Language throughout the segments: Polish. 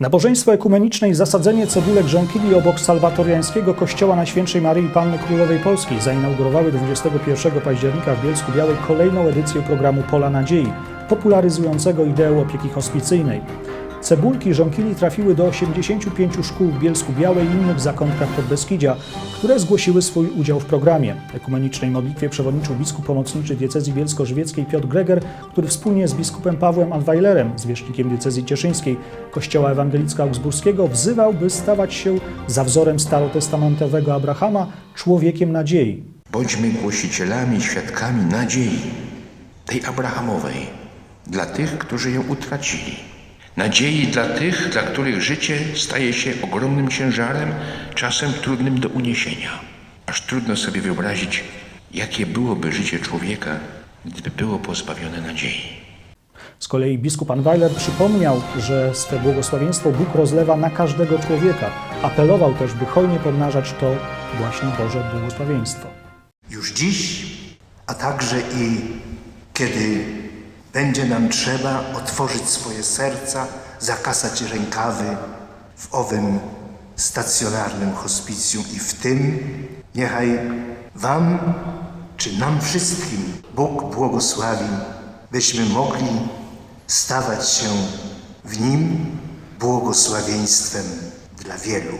Nabożeństwo ekumeniczne i zasadzenie cebulek żonkili obok salwatoriańskiego kościoła Najświętszej Maryi Panny Królowej Polskiej zainaugurowały 21 października w Bielsku Białej kolejną edycję programu Pola Nadziei, popularyzującego ideę opieki hospicyjnej. Cebulki żonkili trafiły do 85 szkół w Bielsku Białej i innych zakątkach Podbeskidzia, które zgłosiły swój udział w programie. Ekumenicznej modlitwie przewodniczył biskup pomocniczy diecezji bielsko-żywieckiej Piotr Greger, który wspólnie z biskupem Pawłem Anwajlerem, zwierzchnikiem diecezji cieszyńskiej Kościoła Ewangelicko-Augsburskiego, wzywał, by stawać się za wzorem starotestamentowego Abrahama człowiekiem nadziei. Bądźmy głosicielami, świadkami nadziei, tej Abrahamowej, dla tych, którzy ją utracili. Nadziei dla tych, dla których życie staje się ogromnym ciężarem, czasem trudnym do uniesienia. Aż trudno sobie wyobrazić, jakie byłoby życie człowieka, gdyby było pozbawione nadziei. Z kolei biskup Anwajler przypomniał, że swe błogosławieństwo Bóg rozlewa na każdego człowieka. Apelował też, by hojnie pomnażać to właśnie Boże błogosławieństwo. już dziś, a także i kiedy będzie nam trzeba otworzyć swoje serca, zakasać rękawy w owym stacjonarnym hospicjum i w tym niechaj Wam czy nam wszystkim Bóg błogosławi, byśmy mogli stawać się w Nim błogosławieństwem dla wielu.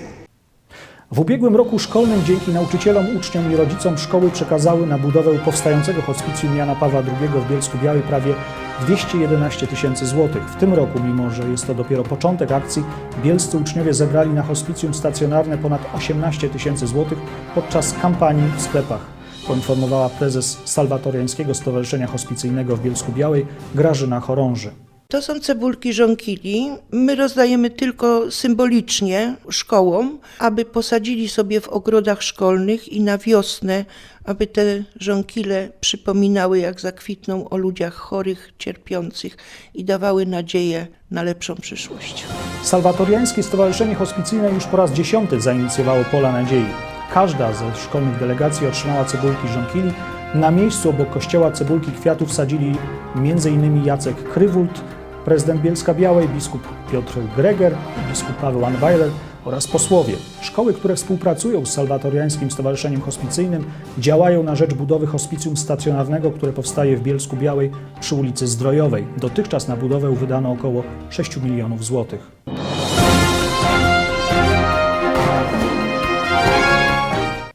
W ubiegłym roku szkolnym dzięki nauczycielom, uczniom i rodzicom szkoły przekazały na budowę powstającego hospicjum Jana Pawła II w Bielsku Białej prawie 211 tysięcy złotych. W tym roku, mimo że jest to dopiero początek akcji, bielscy uczniowie zebrali na hospicjum stacjonarne ponad 18 tysięcy złotych podczas kampanii w sklepach, poinformowała prezes Salwatoriańskiego Stowarzyszenia Hospicyjnego w Bielsku Białej Grażyna Chorąży. To są cebulki żonkili. My rozdajemy tylko symbolicznie szkołom, aby posadzili sobie w ogrodach szkolnych i na wiosnę, aby te żonkile przypominały, jak zakwitną o ludziach chorych, cierpiących i dawały nadzieję na lepszą przyszłość. Salwatoriańskie Stowarzyszenie Hospicyjne już po raz dziesiąty zainicjowało Pola Nadziei. Każda ze szkolnych delegacji otrzymała cebulki żonkili. Na miejscu obok kościoła cebulki kwiatów sadzili m.in. Jacek Krywult, prezydent Bielska Białej, biskup Piotr Greger, biskup Paweł Anwajler oraz posłowie. Szkoły, które współpracują z Salwatoriańskim Stowarzyszeniem Hospicyjnym, działają na rzecz budowy hospicjum stacjonarnego, które powstaje w Bielsku Białej przy ulicy Zdrojowej. Dotychczas na budowę wydano około 6 milionów złotych.